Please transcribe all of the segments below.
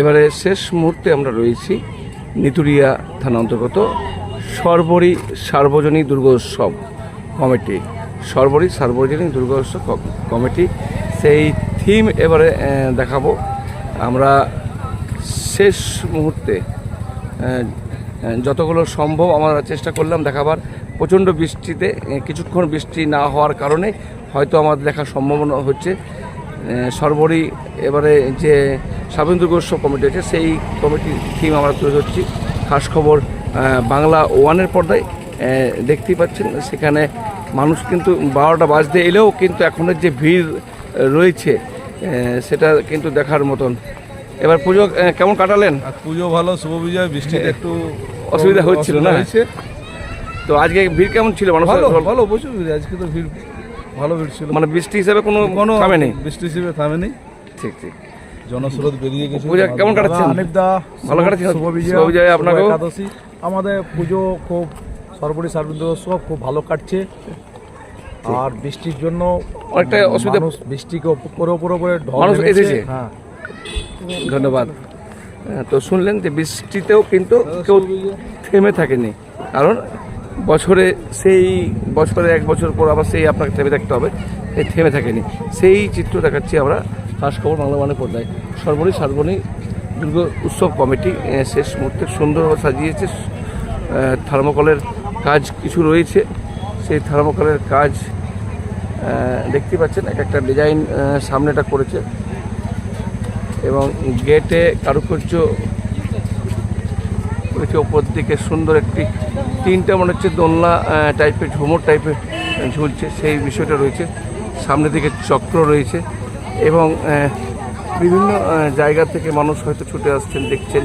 এবারে শেষ মুহূর্তে আমরা রয়েছি নিতুরিয়া থানা অন্তর্গত সর্বরী সার্বজনীন দুর্গোৎসব কমিটি। সর্বরী সার্বজনীন দুর্গোৎসব কমিটি। সেই থিম এবারে দেখাবো। আমরা শেষ মুহূর্তে যতগুলো সম্ভব আমরা চেষ্টা করলাম দেখাবার। প্রচণ্ড বৃষ্টিতে কিছুক্ষণ বৃষ্টি না হওয়ার কারণে হয়তো আমাদের দেখার সম্ভাবনা হচ্ছে। সর্বরী এবারে যে স্বাধীন দুর্গোৎসব কমিটি আছে সেই কমিটির থিম আমরা তুলে ধরছি। খাস খবর বাংলা ওয়ানের পর্দায় দেখতেই পাচ্ছেন সেখানে মানুষ কিন্তু বারোটা বাজতে এলেও কিন্তু এখনের যে ভিড় রয়েছে সেটা কিন্তু দেখার মতন। এবার পুজো কেমন কাটালেন? পুজো ভালো শুভ বিজয় বৃষ্টিতে একটু অসুবিধা হচ্ছিল না? তো আজকে ভিড় কেমন ছিল মানুষ ভালো ভালো প্রচুর ভিড় আজকে তো ভিড় ভালো ভিড় ছিল। মানে বৃষ্টি হিসাবে কোনো কোনো কামে নেই বৃষ্টি হিসেবে থামেনি। ঠিক ঠিক। জনস্রোত বেরিয়ে গেছে পূজা কেমন কাটাচ্ছেন? অনিক দা ভালো কাটাচ্ছেন? শুভ বিজয় আপনাকেও। একাদশী। আমাদের পুজো খুব সর্বোপরি সার্বজনীন উৎসব খুব ভালো কাটছে। আর বৃষ্টির জন্য অনেকটা অসুবিধা- বৃষ্টিকে উপরে উপরে উপরে ঢল মানুষ এসেছে? হ্যাঁ। ধন্যবাদ। হ্যাঁ, তো শুনলেন যে বৃষ্টিতেও কিন্তু কেউ থেমে থাকেনি। কারণ বছরে সেই, বছরে এক বছর পর আবার সেই আপনাকে থেমে থাকতে হবে। থেমে থাকেনি। সেই চিত্র দেখাচ্ছি আমরা খাস খবর বাংলা মানে পর্দায়। সর্বনী সার্বনী দুর্গ উৎসব কমিটি শেষ মুহূর্তে সুন্দরভাবে সাজিয়েছে। থার্মোকলের কাজ কিছু রয়েছে। সেই থার্মোকলের কাজ দেখতে পাচ্ছেন, এক একটা ডিজাইন সামনেটা করেছে। এবং গেটে কারুকার্য করেছে ওপর দিকে সুন্দর একটি তিনটা মনে হচ্ছে দোলনা টাইপের ঝুমুর টাইপের ঝুলছে, সেই বিষয়টা রয়েছে। সামনের দিকে চক্র রয়েছে এবং বিভিন্ন জায়গা থেকে মানুষ হয়তো ছুটে আসছেন, দেখছেন।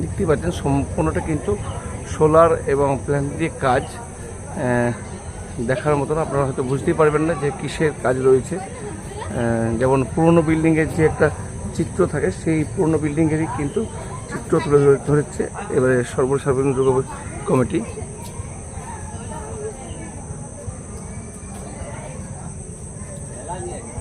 দেখতেই পাচ্ছেন, সম্পূর্ণটা কিন্তু সোলার এবং প্ল্যান দিয়ে কাজ দেখার মতন আপনারা হয়তো বুঝতেই পারবেন না যে কিসের কাজ রয়েছে যেমন পুরনো বিল্ডিংয়ের যে একটা চিত্র থাকে, সেই পুরনো বিল্ডিংয়েরই কিন্তু চিত্র তুলে ধরেছে এবারে সর্বসাধারণ দুর্গা কমিটি Yeah.